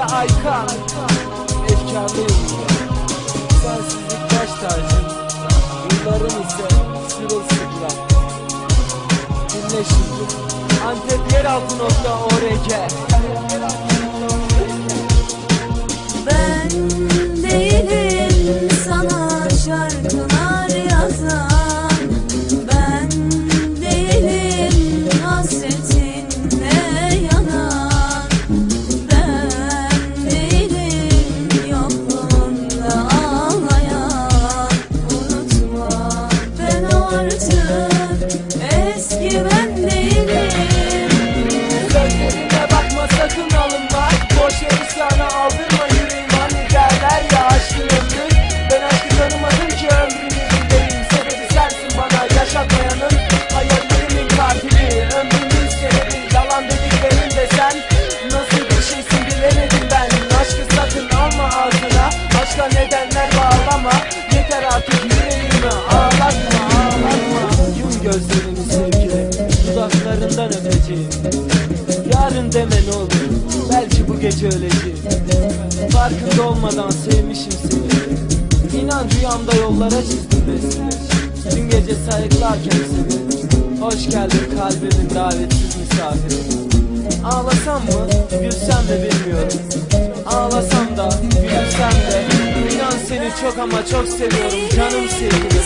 Aykan Efkarlıyım. Sensizlik baş tacım Yılların ise sırılsıklam Dinle şimdi Antep yeraltı nokta org. Ben değilim sana şarkılar Öpeceğim Yarın deme ne olur. Belki bu gece öleceğim. Farkında olmadan sevmişim seni. İnan rüyamda yollara çizdim resmi Dün gece sayıklarken seni. Hoş geldin kalbimin davetsiz misafiri. Ağlasam mı? Gülsem mi bilmiyorum. Ağlasam da gülsem de. İnan seni çok ama çok seviyorum. Canım sevgilim